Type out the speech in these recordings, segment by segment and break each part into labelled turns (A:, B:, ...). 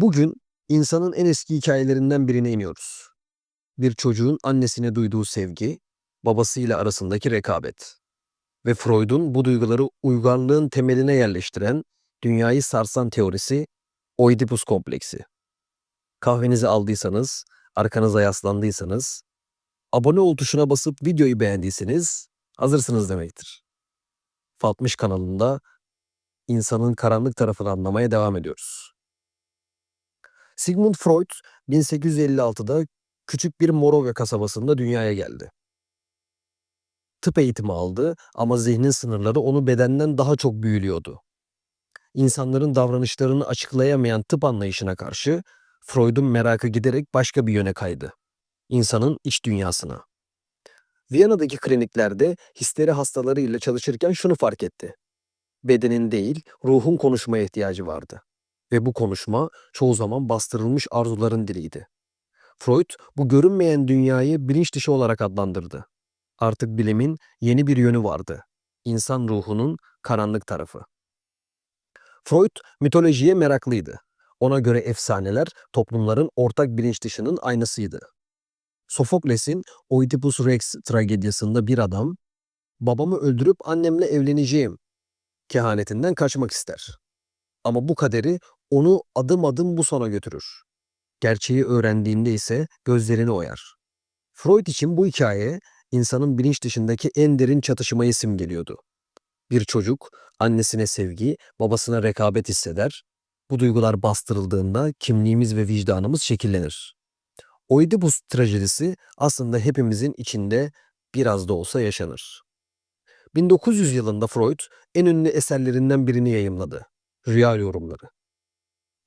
A: Bugün insanın en eski hikayelerinden birine iniyoruz. Bir çocuğun annesine duyduğu sevgi, babasıyla arasındaki rekabet. Ve Freud'un bu duyguları uygarlığın temeline yerleştiren, dünyayı sarsan teorisi Oedipus kompleksi. Kahvenizi aldıysanız, arkanıza yaslandıysanız, abone ol tuşuna basıp videoyu beğendiyseniz hazırsınız demektir. Fatmış kanalında insanın karanlık tarafını anlamaya devam ediyoruz. Sigmund Freud 1856'da küçük bir Moravya kasabasında dünyaya geldi. Tıp eğitimi aldı ama zihnin sınırları onu bedenden daha çok büyülüyordu. İnsanların davranışlarını açıklayamayan tıp anlayışına karşı Freud'un merakı giderek başka bir yöne kaydı. İnsanın iç dünyasına. Viyana'daki kliniklerde histeri hastalarıyla çalışırken şunu fark etti. Bedenin değil, ruhun konuşmaya ihtiyacı vardı. Ve bu konuşma çoğu zaman bastırılmış arzuların diliydi. Freud bu görünmeyen dünyayı bilinç dışı olarak adlandırdı. Artık bilimin yeni bir yönü vardı. İnsan ruhunun karanlık tarafı. Freud mitolojiye meraklıydı. Ona göre efsaneler toplumların ortak bilinç dışının aynasıydı. Sofokles'in Oedipus Rex tragediyasında bir adam, babamı öldürüp annemle evleneceğim kehanetinden kaçmak ister. Ama bu kaderi onu adım adım bu sona götürür. Gerçeği öğrendiğinde ise gözlerini oyar. Freud için bu hikaye insanın bilinç dışındaki en derin çatışmayı simgeliyordu. Bir çocuk annesine sevgi, babasına rekabet hisseder. Bu duygular bastırıldığında kimliğimiz ve vicdanımız şekillenir. Oedipus trajedisi aslında hepimizin içinde biraz da olsa yaşanır. 1900 yılında Freud en ünlü eserlerinden birini yayımladı. Rüya yorumları.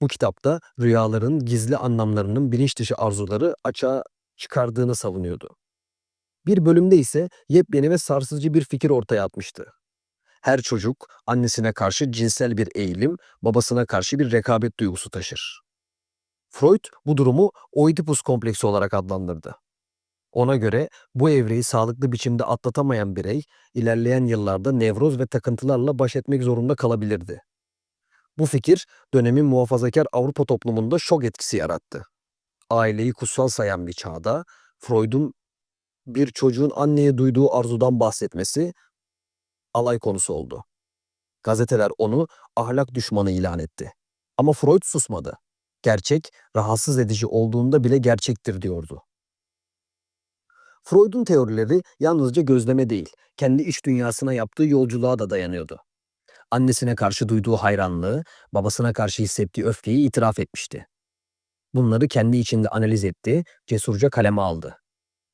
A: Bu kitapta rüyaların gizli anlamlarının bilinç dışı arzuları açığa çıkardığını savunuyordu. Bir bölümde ise yepyeni ve sarsıcı bir fikir ortaya atmıştı. Her çocuk annesine karşı cinsel bir eğilim, babasına karşı bir rekabet duygusu taşır. Freud bu durumu Oedipus kompleksi olarak adlandırdı. Ona göre bu evreyi sağlıklı biçimde atlatamayan birey ilerleyen yıllarda nevroz ve takıntılarla baş etmek zorunda kalabilirdi. Bu fikir dönemin muhafazakar Avrupa toplumunda şok etkisi yarattı. Aileyi kutsal sayan bir çağda Freud'un bir çocuğun anneye duyduğu arzudan bahsetmesi alay konusu oldu. Gazeteler onu ahlak düşmanı ilan etti. Ama Freud susmadı. Gerçek, rahatsız edici olduğunda bile gerçektir diyordu. Freud'un teorileri yalnızca gözleme değil, kendi iç dünyasına yaptığı yolculuğa da dayanıyordu. Annesine karşı duyduğu hayranlığı, babasına karşı hissettiği öfkeyi itiraf etmişti. Bunları kendi içinde analiz etti, cesurca kaleme aldı.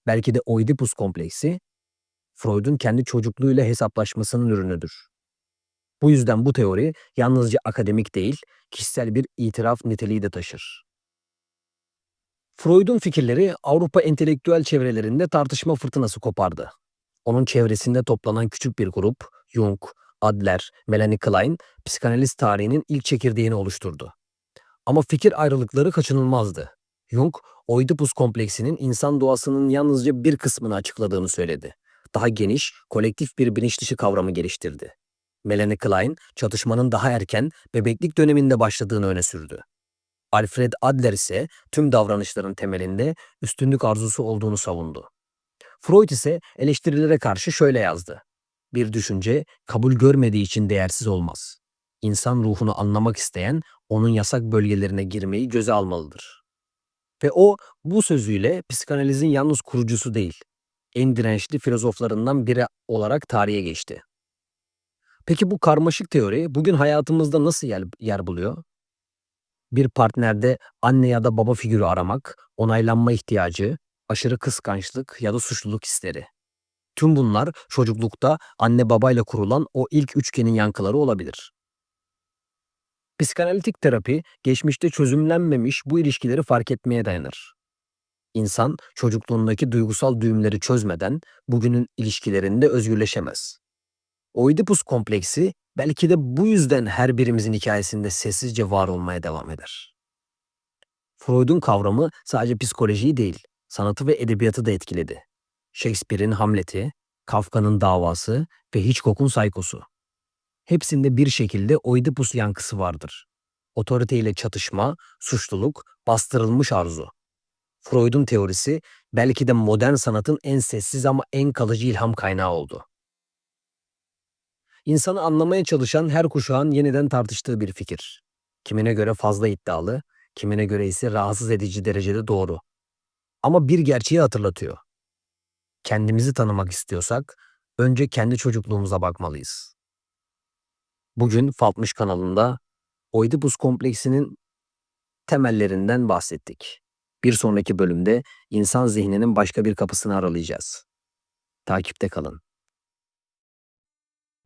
A: Belki de Oedipus kompleksi, Freud'un kendi çocukluğuyla hesaplaşmasının ürünüdür. Bu yüzden bu teori yalnızca akademik değil, kişisel bir itiraf niteliği de taşır. Freud'un fikirleri Avrupa entelektüel çevrelerinde tartışma fırtınası kopardı. Onun çevresinde toplanan küçük bir grup, Jung, Adler, Melanie Klein, psikanaliz tarihinin ilk çekirdeğini oluşturdu. Ama fikir ayrılıkları kaçınılmazdı. Jung, Oedipus kompleksinin insan doğasının yalnızca bir kısmını açıkladığını söyledi. Daha geniş, kolektif bir bilinç dışı kavramı geliştirdi. Melanie Klein, çatışmanın daha erken, bebeklik döneminde başladığını öne sürdü. Alfred Adler ise tüm davranışların temelinde üstünlük arzusu olduğunu savundu. Freud ise eleştirilere karşı şöyle yazdı. Bir düşünce kabul görmediği için değersiz olmaz. İnsan ruhunu anlamak isteyen onun yasak bölgelerine girmeyi göze almalıdır. Ve o bu sözüyle psikanalizin yalnız kurucusu değil, en dirençli filozoflarından biri olarak tarihe geçti. Peki bu karmaşık teori bugün hayatımızda nasıl yer, yer buluyor? Bir partnerde anne ya da baba figürü aramak, onaylanma ihtiyacı, aşırı kıskançlık ya da suçluluk hisleri. Tüm bunlar çocuklukta anne babayla kurulan o ilk üçgenin yankıları olabilir. Psikanalitik terapi geçmişte çözümlenmemiş bu ilişkileri fark etmeye dayanır. İnsan çocukluğundaki duygusal düğümleri çözmeden bugünün ilişkilerinde özgürleşemez. Oedipus kompleksi belki de bu yüzden her birimizin hikayesinde sessizce var olmaya devam eder. Freud'un kavramı sadece psikolojiyi değil, sanatı ve edebiyatı da etkiledi. Shakespeare'in Hamlet'i, Kafka'nın davası ve Hitchcock'un Psycho'su. Hepsinde bir şekilde Oedipus yankısı vardır. otoriteyle çatışma, suçluluk, bastırılmış arzu. Freud'un teorisi belki de modern sanatın en sessiz ama en kalıcı ilham kaynağı oldu. İnsanı anlamaya çalışan her kuşağın yeniden tartıştığı bir fikir. Kimine göre fazla iddialı, kimine göre ise rahatsız edici derecede doğru. Ama bir gerçeği hatırlatıyor. Kendimizi tanımak istiyorsak önce kendi çocukluğumuza bakmalıyız. Bugün Faltmış kanalında Oedipus kompleksinin temellerinden bahsettik. Bir sonraki bölümde insan zihninin başka bir kapısını aralayacağız. Takipte kalın.